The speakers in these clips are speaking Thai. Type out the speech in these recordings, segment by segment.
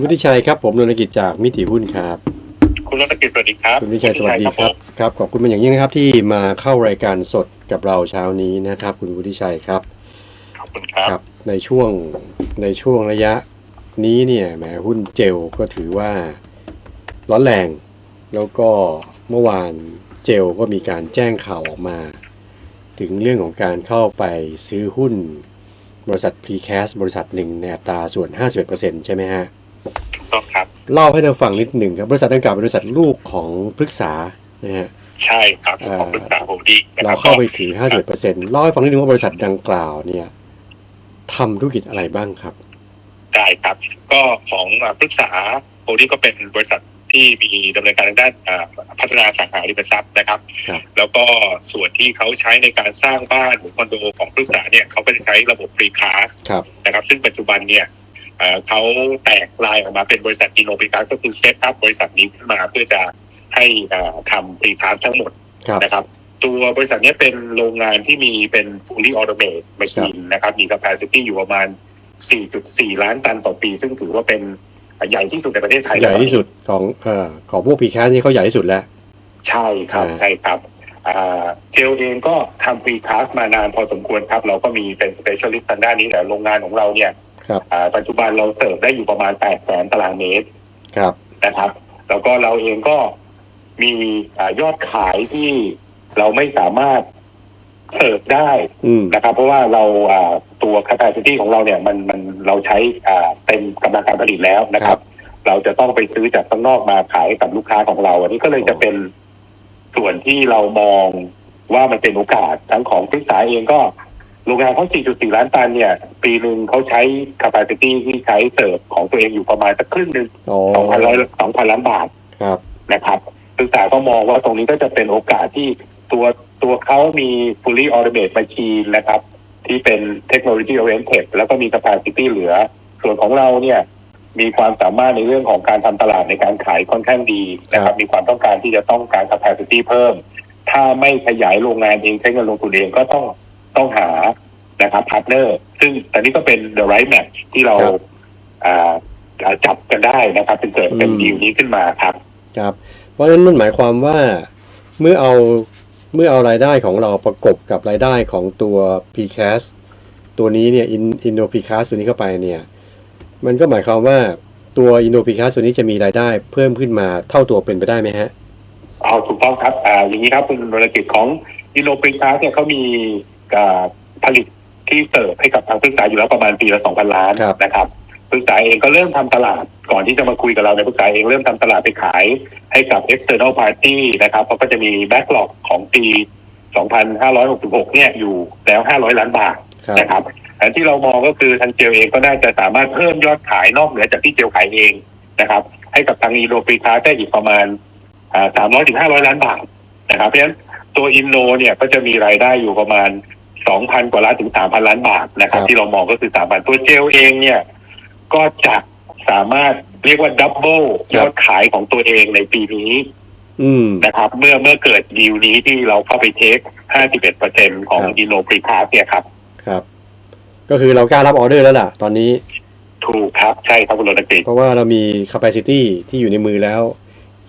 วุฒิชัยครับผมนนทกิจจากมิติหุ้นครับ คุณรัตนกิจสวัสดีครับ คุณวุฒิชัยสวัสดีณครับผมครับขอบคุณเป็นอย่างยิ่งนะครับที่มาเข้ารายการสดกับเราเช้านี้นะครับ คุณวุฒิชัยครับขอบคุณครับครับในช่วงในช่วงระยะนี้เนี่ยแหมหุ้นเจลก็ถือว่าร้อนแรง แล้วก็เมื่อวานเจลก็มีการแจ้งข่าวออกมา ถึงเรื่องของการเข้าไปซื้อหุ้นบริษัท Precast บริษัทหนึ่งในอัตราส่วน 51%ใช่ไหมฮะถูก ต้องครับ เล่าให้เราฟังนิดหนึ่งครับ บริษัทดังกล่าวเป็นบริษัทลูกของพฤกษานะฮะใช่ครับอ่าของปรึกษาโฮลดิ้งนะคเรารับเข้าไปถือ51%เล่าให้ฟังนิดนึงว่าบริษัทดังกล่าวเนี่ยทำธุรกิจอะไรบ้างครับ ได้ครับ ก็ของอ่าปรึกษาโฮลดิ้งก็เป็นบริษัทที่มีดำเนินการทางด้านอ่าพัฒนาอสังหาริมทรัพย์นะครับครับ แล้วก็ส่วนที่เขาใช้ในการสร้างบ้านหรือคอนโดของปรึกษาเนี่ยเขาก็จะใช้ระบบ Precast ครับนะครับ ซึ่งปัจจุบันเนี่ย เอ่อเขาแตกลายออกมาเป็นบริษัทอินโน Precast ก็คือเซตอัพบริษัทนี้ขึ้นมาเพื่อจะให้อ่าทำ Precast ทั้งหมดครับนะครับ ตัวบริษัทเนี้ยเป็นโรงงานที่มีเป็น fully automated machine นะครับมี capacity อยู่ประมาณ 4.4 ล้านตันต่อปี ซึ่งถือว่าเป็นใหญ่ที่สุดในประเทศไทยใหญ่ที่สุดของเอ่อของพวก Precast นี่เขาใหญ่ที่สุดแล้ว ใช่ครับอ่าใช่ครับอ่าเจลเองก็ทำ precast มานานพอสมควรครับ เราก็มีเป็น specialist ทางด้านนี้แต่โรงงานของเราเนี่ย ครับอ่าปัจจุบันเราเสิร์ฟได้อยู่ประมาณ 8 แสนตารางเมตรครับนะครับ แล้วก็เราเองก็มีอายอดขายที่เราไม่สามารถเสิร์ฟได้อืมนะครับ เพราะว่าเราอ่าตัว capacity ของเราเนี่ยมันมันเราใช้อ่าเต็มกำลังการผลิตแล้วนะคครัรับบเราจะต้องไปซื้อจากข้างนอกมาขายให้กับลูกค้าของเรา อันนี้ก็เลยจะเป็นส่วนที่เรามองว่ามันเป็นโอกาสทั้งของพฤกษาเองก็ โรงงานเขา 4.4 ล้านตันเนี่ย ปีหนึ่งเขาใช้ capacity ที่ใช้เสิร์ฟของตัวเองอยู่ประมาณสักครึ่งหนึ่งอ๋อสองพันร้อยสองพันล้านบาทครับ นะครับศึกษาก็มองว่าตรงนี้ก็จะเป็นโอกาสที่ตัวตัวเขามี fully automated machine นะครับ ที่เป็น technology oriented แล้วก็มี capacity เหลือ ส่วนของเราเนี่ย มีความสามารถในเรื่องของการทำตลาดในการขายค่อนข้างดีนะคครัรับบมีความต้องการที่จะต้องการ capacity เพิ่ม ถ้าไม่ขยายโรงงานเองใช้เงินลงทุนเองก็ต้อง ต้องหานะครับพาร์ทเนอร์ซึ่งตอนนี้ก็เป็น the right match ที่เราอ่าอ่าจับกันได้นะครับเป็นเกิดเป็นดีลนี้ขึ้นมาครับ ครับเพราะฉะนั้นมันหมายความว่าเมื่อเอาเมื่อเอารายได้ของเราประกบกับรายได้ของตัว Precast ตัวนี้เนี่ย In- Indo Precast ตัวนี้เข้าไปเนี่ยมันก็หมายความว่าตัว Indo Precast ตัวนี้จะมีรายได้เพิ่มขึ้นมาเท่าตัวเป็นไปได้ไหมฮะ เอาถูกต้องครับอ่าอย่างนี้ครับคุณบริกิจของอินโนปริคาเนี่ยเขามีอ่า ผลิตที่เสิร์ฟให้กับทางปรึกษาอยู่แล้วประมาณปีละสองพันล้านครับ นะครับปรึกษาเองก็เริ่มทำตลาดก่อนที่จะมาคุยกับเราในยปรึกษาเองเริ่มทำตลาดไปขายให้กับ external party นะครับเพราะก็จะมี backlog ของปี 2566 เนี่ยอยู่แล้ว 500 ล้านบาทครับนะครับอันที่เรามองก็คือทางเจลเองก็น่าจะสามารถเพิ่มยอดขายนอกเหนือจากที่เจลขายเองนะครับให้กับทางอินโดปรีคาได้อีกประมาณสามร้อยถึงห้าร้อยล้านบาทนะครับเพราะฉะนั้นตัวอินโนเนี่ยก็จะมีรายได้อยู่ประมาณ สองพันกว่าล้านถึงสามพันล้านบาทนะครับครับ ที่เรามองก็คือสามพันตัวเจลเองเนี่ย ก็จะสามารถเรียกว่าดับเบิลยอดขายของตัวเองในปีนี้อืมนะครับ เมื่อเมื่อเกิดดีลนี้ที่เราเข้าไปเทค 51เปอร์เซ็นของครับอินโนปรีคาเนี่ยครับ ครับ ก็คือเรากล้ารับออเดอร์แล้วล่ะ ตอนนี้ ถูกครับ ใช่ครับคุณรณกฤษเพราะว่าเรามี capacity ที่อยู่ในมือแล้ว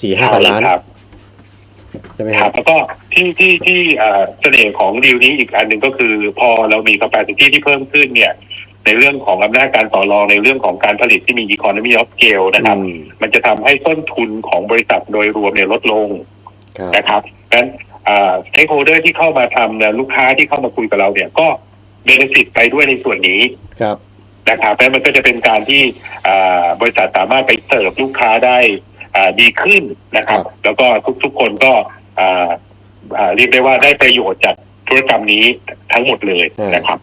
สี่ห้าพันล้านครับ ใช่ไหมคครัรับบแล้วก็ที่ที่ที่เอ่อเสน่ห์ของดีลนี้อีกอันหนึ่งก็คือ พอเรามี capacity ที่เพิ่มขึ้นเนี่ย ในเรื่องของอำนาจการต่อรองในเรื่องของการผลิตที่มี economy of scale นะครับอืมมันจะทำให้ต้นทุนของบริษัทโดยรวมเนี่ยลดลงครับนะครับดังนั้นสเต็กโฮเดอร์ที่เข้ามาทำเนี่ยลูกค้าที่เข้ามาคุยกับเราเนี่ยก็เบนฟิตไปด้วยในส่วนนี้ครับนะครับแล้วมันก็จะเป็นการที่อ่าบริษัทสามารถไปเสิร์ฟลูกค้าได้อ่า ดีขึ้นนะครับครับ แล้วก็ทุกๆคนก็อ่าอ่าเรียกได้ว่าได้ประโยชน์จากธุรกรรมนี้ทั้งหมดเลยนะครับ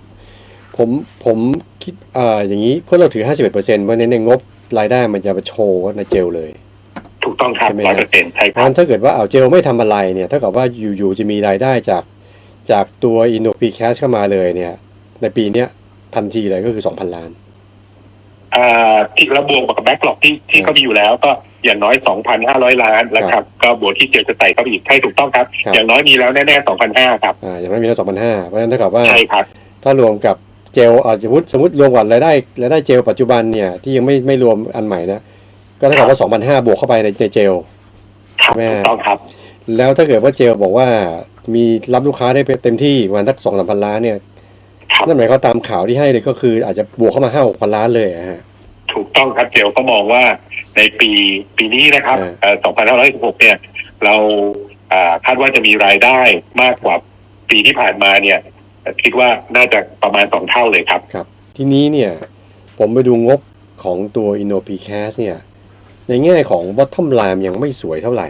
ผมผมคิดอ่าอย่างนี้เพื่อเราถือ 51%เพราะฉะนั้นในงบรายได้มันจะไปโชว์ในเจลเลย ถูกต้องครับใช่ไหมร้ครัอยเปอบร์เซ็นต์ใช่เพคราะรัฉะบนั้นถ้าเกิดว่าเอาเจลไม่ทำอะไรเนี่ยเท่ากับว่าอยู่ๆจะมีรายได้จากจากตัว i n n o p Cash เข้ามาเลยเนี่ย ในปีเนี้ยทันทีเลยก็คือ2,000ล้านอ่าที่ระบวกกับแบ็กหลอกที่ที่เขามีอยู่แล้วก็ อย่างน้อย 2,500 ล้านแล้วครับก็บวกที่เจลจะใส่เข้าไปอีกใช่ถูกต้องครับ ครับ อย่างน้อยมีแล้วแน่ๆ2,500ครับอ่าอย่างไม่มีแล้ว2,500เพราะฉะนั้นเท่ากับว่า ใช่ครับ ถ้ารวมกับเจลอ่าสมมติสมมติรวมกับรายได้รายได้เจลปัจจุบันเนี่ยที่ยังไม่ไม่รวมอันใหม่นะก็เท่ากับว่า2,500บวกเข้าไปในในเจล ครับแม่ ถูกต้องครับ แล้วถ้าเกิดว่าเจลบอกว่ามีรับลูกค้าได้เต็มที่ประมาณสักสองสามพันล้านเนี่ยครับ นั่นหมายความตามข่าวที่ให้เลยก็คืออาจจะบวกเข้ามาห้าหกพันล้านเลยอะฮะ ถูกต้องครับเจลก็มองว่าในปีปีนี้นะครับเออเอ่อ2516เนี่ย เราอ่าคาดว่าจะมีรายได้มากกว่าปีที่ผ่านมาเนี่ย คิดว่าน่าจะประมาณสองเท่าเลยครับครับ ทีนี้เนี่ยผมไปดูงบของตัว InnoPCast เนี่ย ในแง่ของ bottom line ยังไม่สวยเท่าไหร่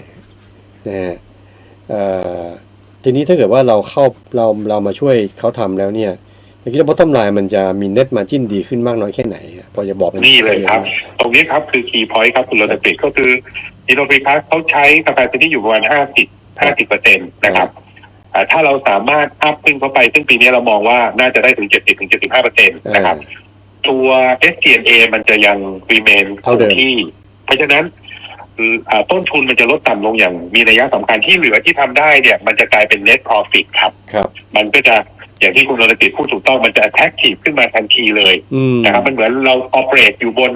นะฮะเอ่อทีนี้ถ้าเกิดว่าเราเข้าเราเรามาช่วยเขาทำแล้วเนี่ย ในคิดว่า bottom line มันจะมี net margin ดีขึ้นมากน้อยแค่ไหนอะพอจะบอกป็นี่เลยครับ ตรงนี้ครับคือ key point ครับคุณโรนติกก็คืออินโนฟิคัสเขาใช้ capacity อยู่ประมาณ 50 50เปอร์เซ็นต์นะครับอ่าถ้าเราสามารถอัพขึ้นเข้าไป ซึ่งปีนี้เรามองว่าน่าจะได้ถึง 70ถึง75เปอร์เซ็นต์นะครับ ตัว SG&A มันจะยัง remain คเท่างเดิมที่ เพราะฉะนั้นอ่า ต้นทุนมันจะลดต่ำลงอย่างมีนัยสำคัญที่เหลือที่ทำได้เนี่ย มันจะกลายเป็น net profit ครับ ครับ มันก็จะอย่างที่คุณโรนติกพูดถูกต้องมันจะ attractive ขึ้นมาทันทีเลยอืมนะครับมันเหมือนเรา operate อยู่บน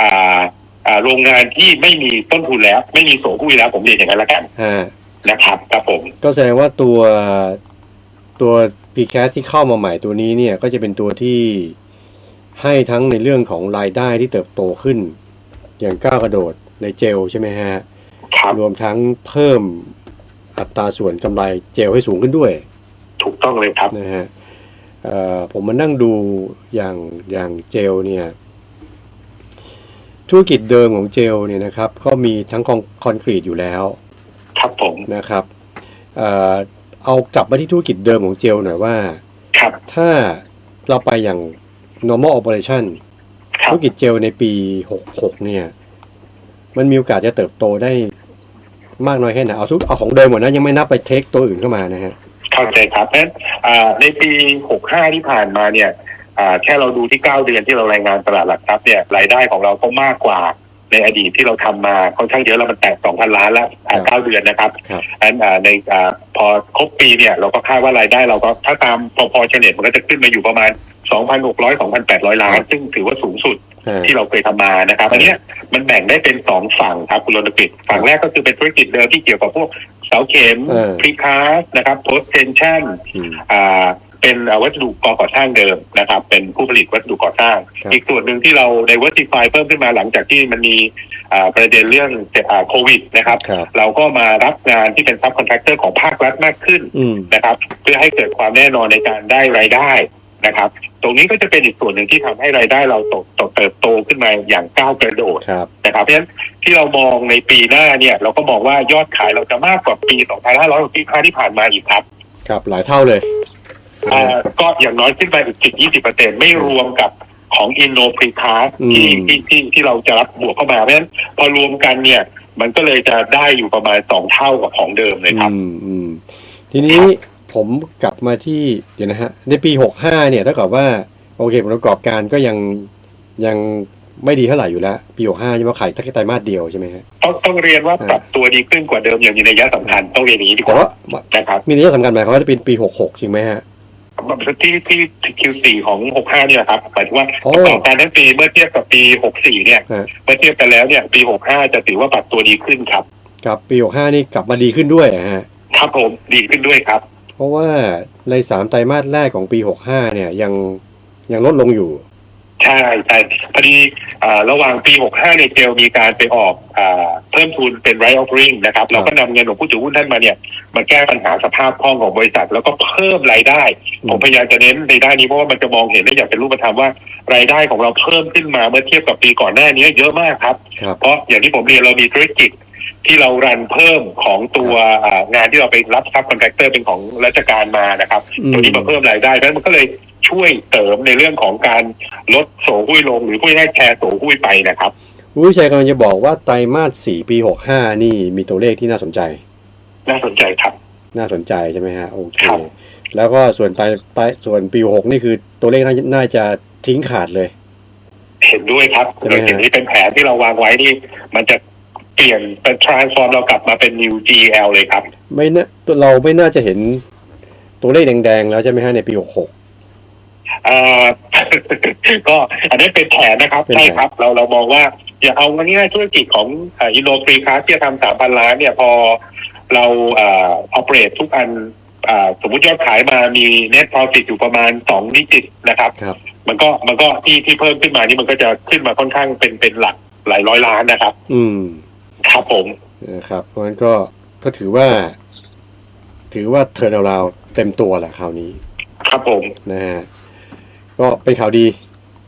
อ่าอ่าโรงงานที่ไม่มีต้นทุนแล้ว ไม่มีโสหุ้ยแล้ว ผมเรียนอย่างนั้นละกันฮะนะครับครับผม ก็แสดงว่าตัวตัว PCast ที่เข้ามาใหม่ตัวนี้เนี่ย ก็จะเป็นตัวที่ให้ทั้งในเรื่องของรายได้ที่เติบโตขึ้น อย่างก้าวกระโดด ในเจลใช่ไหมฮะครับรวมทั้งเพิ่มอัตราส่วนกำไรเจลให้สูงขึ้นด้วย ถูกต้องเลยครับนะฮะเอ่อผมมานั่งดูอย่างอย่างเจลเนี่ยธุรกิจเดิมของเจลเนี่ยนะครับก็มีทั้งคอนคอนกรีตอยู่แล้ว ครับผมนะครับเอ่อเอากลับมาที่ธุรกิจเดิมของเจลหน่อยว่า ครับ ถ้าเราไปอย่าง normal operation ครัธุบรกิจเจลในปี 66 เนี่ย มันมีโอกาสจะเติบโตได้มากน้อยแค่ไหนเอาทุกเอาของเดิมหมดนะยังไม่นับไปเทคตัวอื่นเข้ามานะฮะเข้าใจครับเพราะฉะนั้นอ่าในปี 65 ที่ผ่านมาเนี่ยอ่าแค่เราดูที่ 9 เดือนที่เรารายงานตลาดหลักทรัพย์เนี่ยรายได้ของเราก็มากกว่าในอดีตที่เราทำมาค่อนข้างเยอะแล้วมันแตะ2,000 ล้านแล้วอ่าครับ9เดือนนะครับครับอันอ่าในอ่าพอครบปีเนี่ยเราก็คาดว่ารายได้เราก็ถ้าตามพอพอเฉลี่ยมันก็จะขึ้นมาอยู่ประมาณ 2,600 2,800 ล้าน ซึ่งถือว่าสูงสุดฮะ ที่เราเคยทำมานะครับอันเนี้ยมันแบ่งได้เป็นสองฝั่งครับคุณรณกฤษฝั่งแรกก็คือเป็นธุรกิจเดิมที่เกี่ยวกับพวกเสาเข็มเออพรีคาสนะครับโพสเทนชั่นอืมอ่าเป็นอ่าวัสดุก่อก่อสร้างเดิมนะครับ เป็นผู้ผลิตวัสดุก่อสร้างครับอีกส่วนหนึ่งที่เราในวัติฟายเพิ่มขึ้นมาหลังจากที่มันมีอ่าประเด็นเรื่องอ่าโควิดนะครับครับ เราก็มารับงานที่เป็นซับคอนแทคเตอร์ของภาครัฐมากขึ้นอืมนะครับ เพื่อให้เกิดความแน่นอนในการได้รายได้นะครับ ตรงนี้ก็จะเป็นอีกส่วนหนึ่งที่ทำให้รายได้เราโตโตเติบโตขึ้นมาอย่างก้าวกระโดดครับนะครับเพราะฉะนั้นที่เรามองในปีหน้าเนี่ย เราก็มองว่ายอดขายเราจะมากกว่าปี 2565 ที่ผ่านมาอีกครับ ครับหลายเท่าเลยอ่าก็อย่างน้อยขึ้นไปอีก10 20เปอร์เซ็นไม่รวมกับของ Inno p r e c a s อืมที่ที่ที่ที่เราจะรับบวกเข้ามาเพราะฉะนั้นพอรวมกันเนี่ย มันก็เลยจะได้อยู่ประมาณสองเท่ากับของเดิมเลยครับอืมอืมทีนี้ ผมกลับมาที่เดี๋ยวนะฮะในปี 65 เนี่ยถ้ากับว่าโอเคผลประกอบการก็ยังยังไม่ดีเท่าไหร่อยู่แล้ว ปี 65ใช่ไหมขายแค่ไตรมาสเดียวใช่ไหมฮะต้องต้องเรียนว่าอ่าปรับตัวดีขึ้นกว่าเดิมอย่างมีนัยสำคัญต้องเรียนอย่างนี้ดีกแต่ว่าว่านะครับมีนัยสำคัญหมายความว่าจะเป็นปี 66 จริงไหมฮะที่ที่ที่ Q4 ของ 65 เนี่ยครับหมายถึงว่าโอ้ประกอบการทั้งปีเมื่อเทียบกับปี 64 เนี่ยฮะเมื่อเทียบกันแล้วเนี่ยปี 65 จะถือว่าปรับตัวดีขึ้นครับกับปี 65 นี่กลับมาดีขึ้นด้วยอะฮะครับผมดีขึ้นด้วยครับ เพราะว่าในสามไตรมาสแรกของปี 65 เนี่ยยังยังลดลงอยู่ ใช่ใช่พอดีอ่าระหว่างปี 65 เนี่ยเจลมีการไปออกอาเพิ่มทุนเป็น right offering นะครับ เราก็นำเงินของผู้ถือหุ้นท่านมาเนี่ยมาแก้ปัญหาสภาพคล่องของบริษัท แล้วก็เพิ่มรายได้อืมผมพยายามจะเน้นในด้านนี้เพราะว่ามันจะมองเห็นได้อย่างเป็นรูปธรรมว่ารายได้ของเราเพิ่มขึ้นมาเมื่อเทียบกับปีก่อนหน้านี้เยอะมากครับครับเพราะอย่างที่ผมเรียนเรามีธุรกิจ ที่เรารันเพิ่มของตัวอ่างานที่เราไปรับซับคอนแทคเตอร์เป็นของราชการมานะครับอืมตัวนี้มาเพิ่มรายได้เพราะฉะนั้นมันก็เลยช่วยเสริมในเรื่องของการลดโสหุ้ยลงหรือพูดง่ายๆแชร์โสหุ้ยไปนะครับคุณวิชัยกำลังจะบอกว่าไตรมาส4ปี65นี่มีตัวเลขที่น่าสนใจ น่าสนใจครับ น่าสนใจใช่ไหมฮะโอเคครับแล้วก็ส่วนไตรไตรส่วนปี6นี่คือตัวเลขน่าจะน่าจะทิ้งขาดเลย เห็นด้วยครับใช่ไหมฮะเราเห็นที่เป็นแผนที่เราวางไว้นี่มันจะ เปลี่ยนเป็น transform เรากลับมาเป็น new GL เลยครับ ไม่น่าเราไม่น่าจะเห็นตัวเลขแดงๆ แล้วใช่ไหมฮะในปี 66อ่าก็อันนี้เป็นแผนนะครับเป็นแผนใช่ครับ เราเรามองว่า อย่าเอาง่ายๆธุรกิจของอินโดฟรีคาที่จะทำสามพันล้านเนี่ยพอเราเอ่ออเปรตทุกอันอ่าสมมุติยอดขายมามี net profit อยู่ประมาณสองดิจิตนะครับครับ มันก็มันก็ที่ที่เพิ่มขึ้นมานี่มันก็จะขึ้นมาค่อนข้างเป็นเป็นหลักหลายร้อยล้านนะครับ อืม ครับผมนะครับ เพราะฉะนั้นก็ก็ถือว่า ถือว่าเทิร์นเราเต็มตัวแหละคราวนี้ ครับผมนะฮะก็เป็นข่าวดี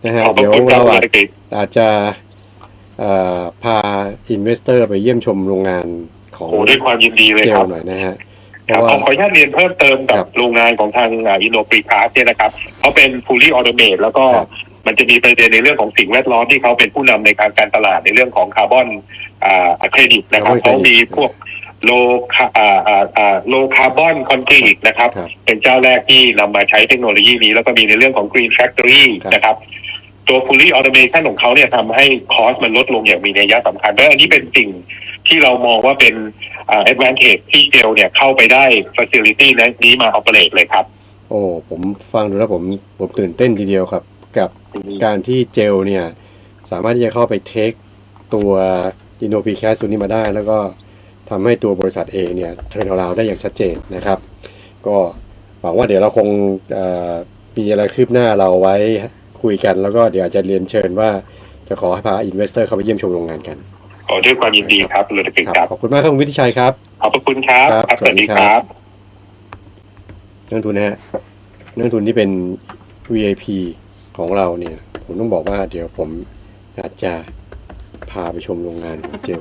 นะฮะขอบพระเดี๋ยวคุณครัเราบอาจคุณกิตอาจจะเอ่อพาอินเวสเตอร์ไปเยี่ยมชมโรงงานของโอ้ด้วยความยินดีเลยเจคลรับหน่อยนะฮะเพครับราะว่าขอขออนุญาตเรียนเพิ่มเติมกัครับบโรงงานของทางอินโนฟรีคาเนี่ยนะครับเขาเป็น fully automate แล้วก็ครับมันจะมีประเด็นในเรื่องของสิ่งแวดล้อมที่เขาเป็นผู้นำในการการตลาดในเรื่องของคาร์บอนอ่า เครดิตนะครับ Carbon เขา credit มีพวกโลคาอ่าอ่าอ่าโลคาร์บอนคอนกรีตนะครับครับ เป็นเจ้าแรกที่นำมาใช้เทคโนโลยีนี้ แล้วก็มีในเรื่องของ Green Factory ครับนะครับ ตัว fully automation ของเขาเนี่ยทำให้คอสมันลดลงอย่างมีนัยสำคัญและอันนี้เป็นสิ่งที่เรามองว่าเป็นอ่า advantage ที่เจลเนี่ยเข้าไปได้ facility นี้มา operate เลยครับ โอ้ผมฟังดูแล้วผมผมตื่นเต้นทีเดียวครับ กับการที่เจลเนี่ย สามารถที่จะเข้าไปเทคตัว อินโนพีแคสตัวนี้มาได้ แล้วก็ทำให้ตัวบริษัทเองเนี่ยเทิร์นเราได้อย่างชัดเจนนะครับ ก็หวังว่าเดี๋ยวเราคงเอ่อมีอะไรคืบหน้าเราไว้คุยกัน แล้วก็เดี๋ยวอาจจะเรียนเชิญว่าจะขอให้พาอินเวสเตอร์เข้าไปเยี่ยมชมโรงงานกันขอด้วยความยินดีครับคุณเลติกครับครับขอบคุณมากครับคุณวิทิชัยครับ ขอบพระคุณครับครับครับสวัสดีสวัสดีคครัรับบนักลงทุนนะฮะนักลงทุนที่เป็น VIP ของเราเนี่ย ผมต้องบอกว่าเดี๋ยวผมอยากจะ พาไปชมโรงงานของเจล